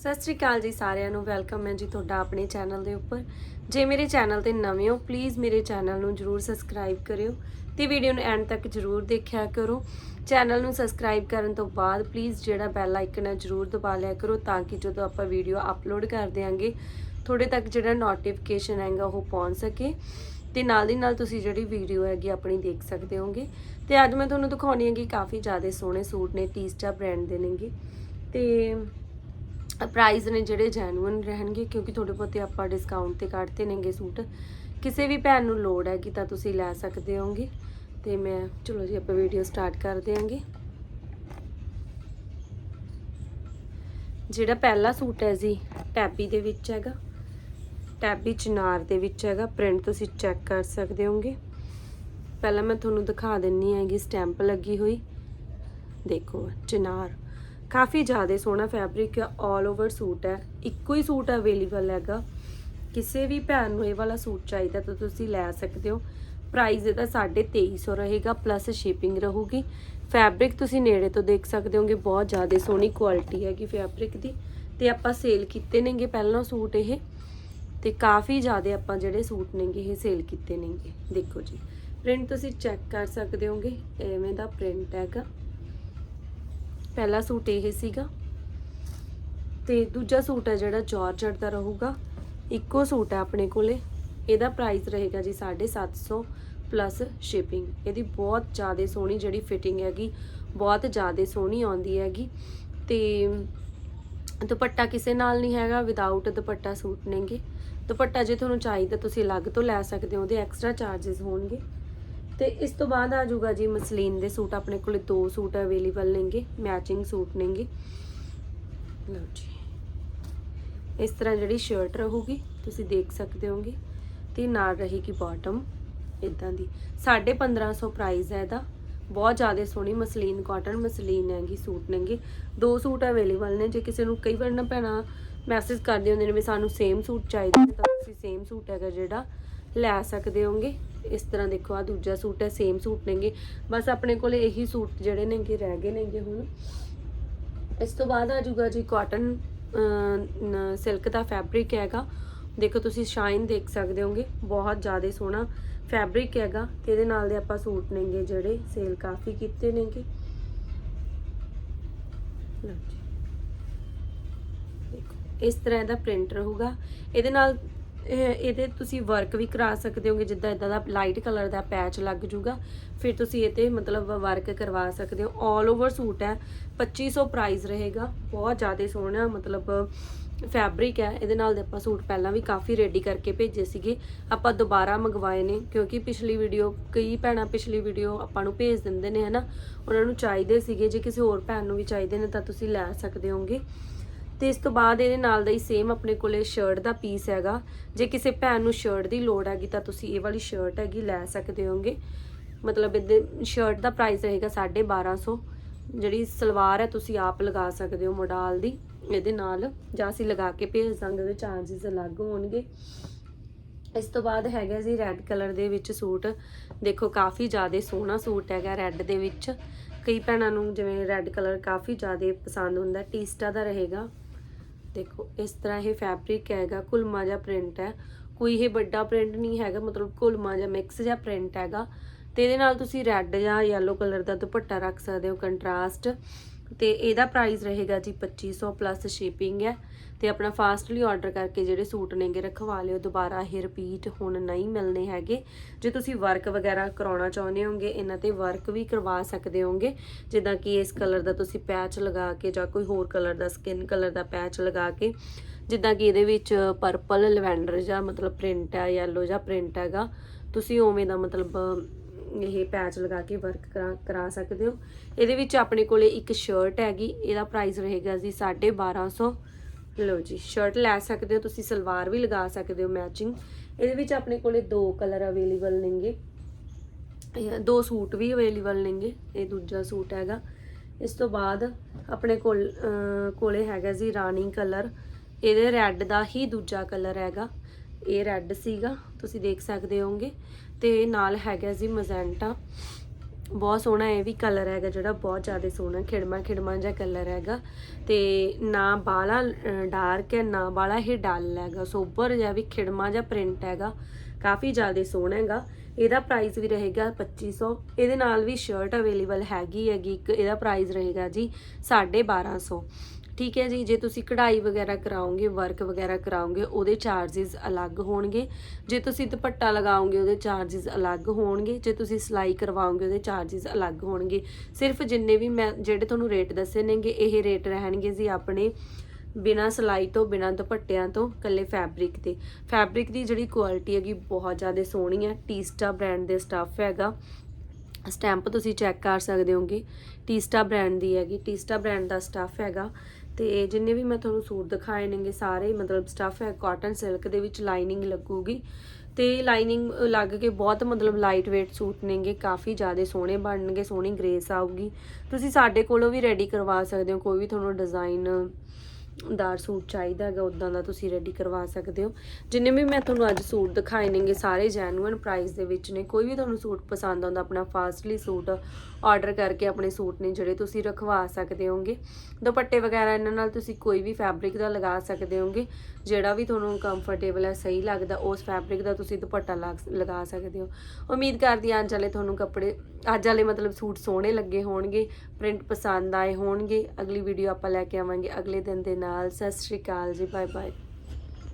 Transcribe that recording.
ਸਤਿ ਸ੍ਰੀ ਅਕਾਲ ਜੀ ਸਾਰਿਆਂ ਨੂੰ, ਵੈਲਕਮ ਹੈ ਜੀ ਤੁਹਾਡਾ ਆਪਣੇ ਚੈਨਲ ਦੇ ਉੱਪਰ। ਜੇ ਮੇਰੇ ਚੈਨਲ ਤੇ ਨਵੇਂ ਹੋ ਪਲੀਜ਼ ਮੇਰੇ ਚੈਨਲ ਨੂੰ ਜਰੂਰ ਸਬਸਕ੍ਰਾਈਬ ਕਰਿਓ ਤੇ ਵੀਡੀਓ ਨੂੰ ਐਂਡ ਤੱਕ ਜਰੂਰ ਦੇਖਿਆ ਕਰੋ। ਚੈਨਲ ਨੂੰ ਸਬਸਕ੍ਰਾਈਬ ਕਰਨ ਤੋਂ ਬਾਅਦ ਪਲੀਜ਼ ਜਿਹੜਾ ਬੈਲ ਆਈਕਨ ਹੈ ਜਰੂਰ ਦਬਾ ਲਿਆ ਕਰੋ ਤਾਂ ਕਿ ਜਦੋਂ ਆਪਾਂ ਵੀਡੀਓ ਅਪਲੋਡ ਕਰ ਦਿਆਂਗੇ, ਤੁਹਾਡੇ ਤੱਕ ਜਿਹੜਾ ਨੋਟੀਫਿਕੇਸ਼ਨ ਆਏਗਾ ਉਹ ਪਹੁੰਚ ਸਕੇ। ਤੇ ਨਾਲ ਦੀ ਨਾਲ ਤੁਸੀਂ ਜਿਹੜੀ ਵੀਡੀਓ ਹੈਗੀ ਆਪਣੀ ਦੇਖ ਸਕਦੇ ਹੋਗੇ। ਤੇ ਅੱਜ ਮੈਂ ਤੁਹਾਨੂੰ ਦਿਖਾਉਣੀ ਹੈਗੀ ਕਾਫੀ ਜ਼ਿਆਦਾ ਸੋਹਣੇ ਸੂਟ ਨੇ ਟੀਸਟਾ ਬ੍ਰਾਂਡ ਦੇ ਨੇਗੇ। ਤੇ ਪ੍ਰਾਈਸ ਨੇ ਜਿਹੜੇ ਜੈਨੂਇਨ ਰਹਿਣਗੇ, ਕਿਉਂਕਿ ਥੋੜੇ ਬਹੁਤੇ ਆਪਾਂ ਡਿਸਕਾਊਂਟ ਤੇ ਕੱਢਦੇ ਨੇਗੇ ਸੂਟ। ਕਿਸੇ ਵੀ ਭੈਣ ਨੂੰ ਲੋੜ ਹੈ ਕਿ ਤਾਂ ਤੁਸੀਂ ਲੈ ਸਕਦੇ ਹੋਗੇ ਤੇ ਮੈਂ, ਚਲੋ ਜੀ, ਆਪਾਂ ਵੀਡੀਓ ਸਟਾਰਟ ਕਰ ਦਿਆਂਗੇ। ਜਿਹੜਾ ਪਹਿਲਾ ਸੂਟ ਹੈ ਜੀ ਟੈਬੀ ਦੇ ਵਿੱਚ ਹੈਗਾ। ਟੈਬੀ ਚਨਾਰ ਦੇ ਵਿੱਚ ਹੈਗਾ। ਪ੍ਰਿੰਟ ਤੁਸੀਂ ਚੈੱਕ ਕਰ ਸਕਦੇ ਹੋਗੇ ਪਹਿਲਾਂ ਮੈਂ ਤੁਹਾਨੂੰ ਦਿਖਾ ਦਿੰਨੀ ਹੈਗੀ ਸਟੈਂਪ ਲੱਗੀ ਹੋਈ। ਦੇਖੋ, ਚਨਾਰ। ਕਾਫੀ ਜ਼ਿਆਦਾ ਸੋਹਣਾ ਫੈਬਰਿਕ ਹੈ 올 ਓਵਰ ਸੂਟ ਹੈ। ਇੱਕੋ ਹੀ ਸੂਟ ਅਵੇਲੇਬਲ ਹੈਗਾ। ਕਿਸੇ ਵੀ ਭੈਣ ਨੂੰ ਇਹ ਵਾਲਾ ਸੂਟ ਚਾਹੀਦਾ ਤਾਂ ਤੁਸੀਂ ਲੈ ਸਕਦੇ ਹੋ। ਪ੍ਰਾਈਸ ਇਹਦਾ 2350 ਰਹੇਗਾ ਪਲੱਸ ਸ਼ਿਪਿੰਗ ਰਹੂਗੀ। ਫੈਬਰਿਕ ਤੁਸੀਂ ਨੇੜੇ ਤੋਂ ਦੇਖ ਸਕਦੇ ਹੋਗੇ, ਬਹੁਤ ਜ਼ਿਆਦਾ ਸੋਹਣੀ ਕੁਆਲਿਟੀ ਹੈਗੀ ਫੈਬਰਿਕ ਦੀ। ਤੇ ਆਪਾਂ ਸੇਲ ਕੀਤੇ ਨੇਗੇ ਪਹਿਲਾਂ ਸੂਟ ਇਹ। ਤੇ ਕਾਫੀ ਜ਼ਿਆਦਾ ਆਪਾਂ ਜਿਹੜੇ ਸੂਟ ਨੇਗੇ ਇਹ ਸੇਲ ਕੀਤੇ ਨੇਗੇ। ਦੇਖੋ ਜੀ ਪ੍ਰਿੰਟ ਤੁਸੀਂ ਚੈੱਕ ਕਰ ਸਕਦੇ ਹੋਗੇ, ਐਵੇਂ ਦਾ ਪ੍ਰਿੰਟ ਹੈਗਾ। ਪਹਿਲਾ ਸੂਟ ਇਹ ਸੀਗਾ ਤੇ ਦੂਜਾ ਸੂਟ ਹੈ ਜਿਹੜਾ ਜਾਰਜਟ ਦਾ ਰਹੂਗਾ। ਇੱਕੋ ਸੂਟ ਹੈ ਆਪਣੇ ਕੋਲੇ। ਇਹਦਾ ਪ੍ਰਾਈਸ ਰਹੇਗਾ ਜੀ 750 ਪਲੱਸ ਸ਼ਿਪਿੰਗ ਇਹਦੀ ਬਹੁਤ ਜ਼ਿਆਦਾ ਸੋਹਣੀ ਜਿਹੜੀ ਫਿਟਿੰਗ ਹੈਗੀ, ਬਹੁਤ ਜ਼ਿਆਦਾ ਸੋਹਣੀ ਆਉਂਦੀ ਹੈਗੀ। ਤੇ ਦੁਪੱਟਾ ਕਿਸੇ ਨਾਲ ਨਹੀਂ ਹੈਗਾ ਵਿਦਆਊਟ ਦੁਪੱਟਾ ਸੂਟ ਨੇਗੇ। ਦੁਪੱਟਾ ਜੇ ਤੁਹਾਨੂੰ ਚਾਹੀਦਾ ਤੁਸੀਂ ਅਲੱਗ ਤੋਂ ਲੈ ਸਕਦੇ ਹੋ, ਉਹਦੇ ਐਕਸਟਰਾ ਚਾਰजेस ਹੋਣਗੇ। ਤੇ ਇਸ ਤੋਂ ਬਾਅਦ ਆ ਜਾਊਗਾ ਜੀ ਮਸਲੀਨ ਦੇ ਸੂਟ, ਆਪਣੇ ਕੋਲੇ ਦੋ ਸੂਟ ਅਵੇਲੇਬਲ ਨੇਗੇ ਮੈਚਿੰਗ ਸੂਟ ਨੇਗੇ। ਲਓ ਜੀ। ਇਸ ਤਰ੍ਹਾਂ ਜਿਹੜੀ ਸ਼ਰਟ ਰਹੂਗੀ, ਤੁਸੀਂ ਦੇਖ ਸਕਦੇ ਹੋਗੇ ਤੇ ਨਾਲ ਰਹੇਗੀ ਬਾਟਮ ਇਦਾਂ ਦੀ। 1550 ਪ੍ਰਾਈਸ ਹੈ ਇਹਦਾ। ਬਹੁਤ ਜ਼ਿਆਦਾ ਸੋਹਣੀ ਮਸਲੀਨ ਕਾਟਨ ਮਸਲੀਨ ਹੈਗੀ, ਸੂਟ ਨੇਗੇ। ਦੋ ਸੂਟ ਅਵੇਲੇਬਲ ਨੇ, ਜੇ ਕਿਸੇ ਨੂੰ ਕਈ ਵਾਰ ਨਾ ਭੈਣਾ ਮੈਸੇਜ ਕਰਦੇ ਹੁੰਦੇ ਨੇ ਵੀ ਸਾਨੂੰ ਸੇਮ ਸੂਟ ਚਾਹੀਦਾ ਤਾਂ ਤੁਸੀਂ ਸੇਮ ਸੂਟ ਹੈਗਾ ਜਿਹੜਾ ਲੈ ਸਕਦੇ ਹੋਗੇ ਇਸ ਤਰ੍ਹਾਂ ਦੇਖੋ ਆ ਦੂਜਾ ਸੂਟ ਹੈ ਸੇਮ ਸੂਟ ਨੇਗੇ। ਬਸ ਆਪਣੇ ਕੋਲ ਇਹੀ ਸੂਟ ਜਿਹੜੇ ਨੇਗੇ, ਰਹਿ ਗਏ ਨੇਗੇ ਹੁਣ। ਇਸ ਤੋਂ ਬਾਅਦ ਆ ਜੂਗਾ ਜੀ ਕਾਟਨ ਸਿਲਕ ਦਾ ਫੈਬਰਿਕ ਹੈਗਾ। ਦੇਖੋ, ਤੁਸੀਂ ਸ਼ਾਈਨ ਦੇਖ ਸਕਦੇ ਹੋਗੇ, ਬਹੁਤ ਜ਼ਿਆਦਾ ਸੋਹਣਾ ਫੈਬਰਿਕ ਹੈਗਾ। ਤੇ ਇਹਦੇ ਨਾਲ ਦੇ ਆਪਾਂ ਸੂਟ ਨੇਗੇ ਜਿਹੜੇ ਸੇਲ ਕਾਫੀ ਕੀਤੇ ਨੇਗੇ। ਲਓ ਜੀ। ਦੇਖੋ, ਇਸ ਤਰ੍ਹਾਂ ਦਾ ਪ੍ਰਿੰਟ ਰਹੂਗਾ। ਇਹਦੇ ਨਾਲ ਇਹਦੇ ਤੁਸੀਂ ਵਰਕ ਵੀ ਕਰਾ ਸਕਦੇ ਹੋਗੇ, ਜਿੱਦਾਂ ਇਦਾਂ ਦਾ ਲਾਈਟ ਕਲਰ ਦਾ ਪੈਚ ਲੱਗ ਜੂਗਾ, ਫਿਰ ਤੁਸੀਂ ਇਹ ਤੇ ਮਤਲਬ ਵਰਕ ਕਰਵਾ ਸਕਦੇ ਹੋ। 올 ਓਵਰ ਸੂਟ ਹੈ 2500 ਪ੍ਰਾਈਸ ਰਹੇਗਾ, ਬਹੁਤ ਜ਼ਿਆਦਾ ਸੋਹਣਾ ਮਤਲਬ ਫੈਬਰਿਕ ਹੈ। ਇਹਦੇ ਨਾਲ ਦੇ ਆਪਾਂ ਸੂਟ ਪਹਿਲਾਂ ਵੀ ਕਾਫੀ ਰੈਡੀ ਕਰਕੇ ਭੇਜੇ ਸੀਗੇ, ਆਪਾਂ ਦੁਬਾਰਾ ਮੰਗਵਾਏ ਨੇ, ਕਿਉਂਕਿ ਪਿਛਲੀ ਵੀਡੀਓ ਕਈ ਭੈਣਾਂ ਪਿਛਲੀ ਵੀਡੀਓ ਆਪਾਂ ਨੂੰ ਭੇਜ ਦਿੰਦੇ ਨੇ, ਹਨਾ? ਉਹਨਾਂ ਨੂੰ ਚਾਹੀਦੇ ਸੀਗੇ, ਜੇ ਕਿਸੇ ਹੋਰ ਭੈਣ ਨੂੰ ਵੀ ਚਾਹੀਦੇ ਨੇ ਤਾਂ ਤੁਸੀਂ ਲੈ ਸਕਦੇ ਹੋਗੇ। ਤੇ ਇਸ ਤੋਂ ਬਾਅਦ ਇਹਦੇ ਨਾਲ ਦਾ ਹੀ ਸੇਮ ਆਪਣੇ ਕੋਲੇ ਸ਼ਰਟ ਦਾ ਪੀਸ ਹੈਗਾ। ਜੇ ਕਿਸੇ ਭੈਣ ਨੂੰ ਸ਼ਰਟ ਦੀ ਲੋੜ ਹੈਗੀ ਤਾਂ ਤੁਸੀਂ ਇਹ ਵਾਲੀ ਸ਼ਰਟ ਹੈਗੀ ਲੈ ਸਕਦੇ ਹੋਗੇ। ਮਤਲਬ ਇਹਦੇ ਸ਼ਰਟ ਦਾ ਪ੍ਰਾਈਸ ਰਹੇਗਾ 1250 ਜਿਹੜੀ ਸਲਵਾਰ ਹੈ ਤੁਸੀਂ ਆਪ ਲਗਾ ਸਕਦੇ ਹੋ ਮੋਡਾਲ ਦੀ। ਇਹਦੇ ਨਾਲ ਜਾਂ ਅਸੀਂ ਲਗਾ ਕੇ ਭੇਜ ਦਾਂਗੇ ਉਹਦੇ ਚਾਰजेस ਅਲੱਗ ਹੋਣਗੇ। ਇਸ ਤੋਂ ਬਾਅਦ ਹੈਗਾ ਜੀ ਰੈੱਡ ਕਲਰ ਦੇ ਵਿੱਚ ਸੂਟ। ਦੇਖੋ ਕਾਫੀ ਜ਼ਿਆਦਾ ਸੋਹਣਾ ਸੂਟ ਹੈਗਾ ਰੈੱਡ ਦੇ ਵਿੱਚ। ਕਈ ਭੈਣਾਂ ਨੂੰ ਜਿਵੇਂ ਰੈੱਡ ਕਲਰ ਕਾਫੀ ਜ਼ਿਆਦਾ ਪਸੰਦ ਹੁੰਦਾ, ਟੀਸਟਾ ਦਾ ਰਹੇਗਾ। ਦੇਖੋ, ਇਸ ਤਰ੍ਹਾਂ ਇਹ ਫੈਬਰਿਕ ਹੈਗਾ ਕੁਲਮਾ ਜਿਹਾ ਪ੍ਰਿੰਟ ਹੈ। ਕੋਈ ਇਹ ਵੱਡਾ ਪ੍ਰਿੰਟ ਨਹੀਂ ਹੈਗਾ, ਮਤਲਬ ਕੁਲਮਾ ਜਾਂ ਮਿਕਸ ਜਿਹਾ ਪ੍ਰਿੰਟ ਹੈਗਾ। ਤੇ ਇਹਦੇ ਨਾਲ ਤੁਸੀਂ ਰੈੱਡ ਜਾਂ ਯੈਲੋ ਕਲਰ ਦਾ ਦੁਪੱਟਾ ਰੱਖ ਸਕਦੇ ਹੋ ਕੰਟਰਾਸਟ ਤੇ ਇਹਦਾ ਪ੍ਰਾਈਸ ਰਹੇਗਾ ਜੀ 2500 ਪਲੱਸ ਸ਼ਿਪਿੰਗ ਹੈ ਤੇ ਆਪਣਾ ਫਾਸਟਲੀ ਆਰਡਰ ਕਰਕੇ ਜਿਹੜੇ ਸੂਟ ਨੇਗੇ ਰਖਵਾ ਲਿਓ, ਦੁਬਾਰਾ ਇਹ ਰਿਪੀਟ ਹੁਣ ਨਹੀਂ ਮਿਲਨੇ ਹੈਗੇ। ਜੇ ਤੁਸੀਂ ਵਰਕ ਵਗੈਰਾ ਕਰਾਉਣਾ ਚਾਹੁੰਦੇ ਹੋਗੇ, ਇਹਨਾਂ ਤੇ ਵਰਕ ਵੀ ਕਰਵਾ ਸਕਦੇ ਹੋਗੇ, ਜਿੱਦਾਂ ਕਿ ਇਸ ਕਲਰ ਦਾ ਤੁਸੀਂ ਪੈਚ ਲਗਾ ਕੇ ਜਾਂ ਕੋਈ ਹੋਰ ਕਲਰ ਦਾ ਸਕਿਨ ਕਲਰ ਦਾ ਪੈਚ ਲਗਾ ਕੇ, ਜਿੱਦਾਂ ਕਿ ਇਹਦੇ ਵਿੱਚ ਪਰਪਲ ਲਵੈਂਡਰ ਜਾਂ ਮਤਲਬ ਪ੍ਰਿੰਟ ਹੈ ਯੈਲੋ ਜਾਂ ਪ੍ਰਿੰਟ ਹੈਗਾ, ਤੁਸੀਂ ਉਵੇਂ ਦਾ ਮਤਲਬ ਇਹ ਪੈਚ ਲਗਾ ਕੇ ਵਰਕ ਕਰਾ ਕਰਾ ਸਕਦੇ ਹੋ। ਇਹਦੇ ਵਿੱਚ ਆਪਣੇ ਕੋਲੇ ਇੱਕ ਸ਼ਰਟ ਹੈਗੀ, ਇਹਦਾ ਪ੍ਰਾਈਸ ਰਹੇਗਾ ਜੀ 1250 ਲਓ ਜੀ ਸ਼ਰਟ ਲੈ ਸਕਦੇ ਹੋ ਤੁਸੀਂ, ਸਲਵਾਰ ਵੀ ਲਗਾ ਸਕਦੇ ਹੋ ਮੈਚਿੰਗ ਇਹਦੇ ਵਿੱਚ ਆਪਣੇ ਕੋਲੇ ਦੋ ਕਲਰ ਅਵੇਲੇਬਲ ਨੇਗੇ। ਦੋ ਸੂਟ ਵੀ ਅਵੇਲੇਬਲ ਨੇਗੇ, ਇਹ ਦੂਜਾ ਸੂਟ ਹੈਗਾ। ਇਸ ਤੋਂ ਬਾਅਦ ਆਪਣੇ ਕੋਲ, ਅਹ ਕੋਲੇ ਹੈਗਾ ਜੀ ਰਾਣੀ ਕਲਰ ਇਹਦੇ ਰੈੱਡ ਦਾ ਹੀ ਦੂਜਾ ਕਲਰ ਹੈਗਾ। ਇਹ ਰੈੱਡ ਸੀਗਾ, ਤੁਸੀਂ ਦੇਖ ਸਕਦੇ ਹੋਗੇ ਤੇ ਨਾਲ ਹੈਗਾ ਜੀ ਮਜ਼ੈਂਟਾ ਬਹੁਤ ਸੋਹਣਾ ਇਹ ਵੀ ਕਲਰ ਹੈਗਾ ਜਿਹੜਾ, ਬਹੁਤ ਜ਼ਿਆਦਾ ਸੋਹਣਾ, ਖਿੜਮਾ ਖਿੜਮਾ ਜਿਹਾ ਕਲਰ ਹੈਗਾ। ਤੇ ਨਾ ਬਾਲਾ ਡਾਰਕ ਹੈ, ਨਾ ਬਾਲਾ ਹੀ ਡਲ ਹੈਗਾ। ਸੋਬਰ ਜਿਹਾ ਵੀ ਖਿੜਮਾ ਜਿਹਾ ਪ੍ਰਿੰਟ ਹੈਗਾ। ਕਾਫੀ ਜ਼ਿਆਦਾ ਸੋਹਣਾ ਹੈਗਾ। ਇਹਦਾ ਪ੍ਰਾਈਸ ਵੀ ਰਹੇਗਾ 2500 ਇਹਦੇ ਨਾਲ ਵੀ ਸ਼ਰਟ ਅਵੇਲੇਬਲ ਹੈਗੀ ਹੈਗੀ, ਇੱਕ ਇਹਦਾ ਪ੍ਰਾਈਸ ਰਹੇਗਾ ਜੀ 1250 ਠੀਕ ਹੈ ਜੀ, ਜੇ ਤੁਸੀਂ ਕਢਾਈ ਵਗੈਰਾ ਕਰਾਓਗੇ ਵਰਕ ਵਗੈਰਾ ਕਰਾਓਗੇ, ਉਹਦੇ ਚਾਰजेस ਅਲੱਗ ਹੋਣਗੇ। ਜੇ ਤੁਸੀਂ ਦੁਪੱਟਾ ਲਗਾਓਗੇ, ਉਹਦੇ ਚਾਰजेस ਅਲੱਗ ਹੋਣਗੇ। ਜੇ ਤੁਸੀਂ ਸਿਲਾਈ ਕਰਵਾਓਗੇ, ਉਹਦੇ ਚਾਰजेस ਅਲੱਗ ਹੋਣਗੇ। ਸਿਰਫ ਜਿੰਨੇ ਵੀ ਮੈਂ, ਜਿਹੜੇ ਤੁਹਾਨੂੰ ਰੇਟ ਦੱਸੇ ਨੇਗੇ, ਇਹ ਰੇਟ ਰਹਿਣਗੇ ਜੀ ਆਪਣੇ ਬਿਨਾ ਸਲਾਈ ਤੋਂ, ਬਿਨਾ ਦੁਪੱਟਿਆਂ ਤੋਂ ਕੱਲੇ ਫੈਬਰਿਕ ਤੇ ਫੈਬਰਿਕ ਦੀ ਜਿਹੜੀ ਕੁਆਲਿਟੀ ਹੈਗੀ, ਬਹੁਤ ਜ਼ਿਆਦਾ ਸੋਹਣੀ ਹੈ ਟੀਸਟਾ ਬ੍ਰਾਂਡ ਦੇ ਸਟੱਫ ਹੈਗਾ। ਸਟੈਂਪ ਤੁਸੀਂ ਚੈੱਕ ਕਰ ਸਕਦੇ ਹੋਗੇ। ਟੀਸਟਾ ਬ੍ਰਾਂਡ ਦੀ ਹੈਗੀ। ਟੀਸਟਾ ਬ੍ਰਾਂਡ ਦਾ ਸਟੱਫ ਹੈਗਾ। ਤੇ ਜਿੰਨੇ ਵੀ ਮੈਂ ਤੁਹਾਨੂੰ ਸੂਟ ਦਿਖਾਏ ਨੇਗੇ ਸਾਰੇ ਮਤਲਬ ਸਟੱਫ ਹੈ ਕਾਟਨ ਸਿਲਕ ਦੇ ਵਿੱਚ ਲਾਈਨਿੰਗ ਲੱਗੂਗੀ। ਤੇ ਲਾਈਨਿੰਗ ਲੱਗ ਕੇ ਬਹੁਤ ਮਤਲਬ ਲਾਈਟ weight ਸੂਟ ਨੇਗੇ, ਕਾਫੀ ਜ਼ਿਆਦਾ ਸੋਹਣੇ ਬਣਨਗੇ, ਸੋਹਣੀ ਗ੍ਰੇਸ ਆਊਗੀ। ਤੁਸੀਂ ਸਾਡੇ ਕੋਲੋਂ ਵੀ ਰੈਡੀ ਕਰਵਾ ਸਕਦੇ ਹੋ, ਕੋਈ ਵੀ ਤੁਹਾਨੂੰ ਡਿਜ਼ਾਈਨ ਦਾਰ ਸੂਟ ਚਾਹੀਦਾ ਹੈਗਾ ਉਦਾਂ ਦਾ ਤੁਸੀਂ ਰੈਡੀ ਕਰਵਾ ਸਕਦੇ ਹੋ। ਜਿੰਨੇ ਵੀ ਮੈਂ ਤੁਹਾਨੂੰ ਅੱਜ ਸੂਟ ਦਿਖਾਏ ਨੇਗੇ, ਸਾਰੇ ਜੈਨੂਇਨ ਪ੍ਰਾਈਸ ਦੇ ਵਿੱਚ ਨੇ। ਕੋਈ ਵੀ ਤੁਹਾਨੂੰ ਸੂਟ ਪਸੰਦ ਆਉਂਦਾ, ਆਪਣਾ ਫਾਸਟਲੀ ਸੂਟ ਆਰਡਰ ਕਰਕੇ ਆਪਣੇ ਸੂਟ ਨੇ ਜਿਹੜੇ ਤੁਸੀਂ ਰਖਵਾ ਸਕਦੇ ਹੋਗੇ ਦੁਪੱਟੇ ਵਗੈਰਾ ਇਹਨਾਂ ਨਾਲ ਤੁਸੀਂ ਕੋਈ ਵੀ ਫੈਬਰਿਕ ਦਾ ਲਗਾ ਸਕਦੇ ਹੋਗੇ ਜਿਹੜਾ ਵੀ ਤੁਹਾਨੂੰ ਕੰਫਰਟੇਬਲ ਹੈ, ਸਹੀ ਲੱਗਦਾ, ਉਸ ਫੈਬਰਿਕ ਦਾ ਤੁਸੀਂ ਦੁਪੱਟਾ ਲਗ- ਲਗਾ ਸਕਦੇ ਹੋ। ਉਮੀਦ ਕਰਦੀ ਹਾਂ ਅੱਜ ਵਾਲੇ ਤੁਹਾਨੂੰ ਕੱਪੜੇ, ਅੱਜ ਵਾਲੇ ਮਤਲਬ ਸੂਟ ਸੋਹਣੇ ਲੱਗੇ ਹੋਣਗੇ ਪ੍ਰਿੰਟ ਪਸੰਦ ਆਏ ਹੋਣਗੇ। ਅਗਲੀ ਵੀਡੀਓ ਆਪਾਂ ਲੈ ਕੇ ਆਵਾਂਗੇ, ਅਗਲੇ ਦਿਨ ਦੇ ਨਾਲ। ਨਾਲ ਸਤਿ ਸ਼੍ਰੀ ਅਕਾਲ ਜੀ ਬਾਏ ਬਾਏ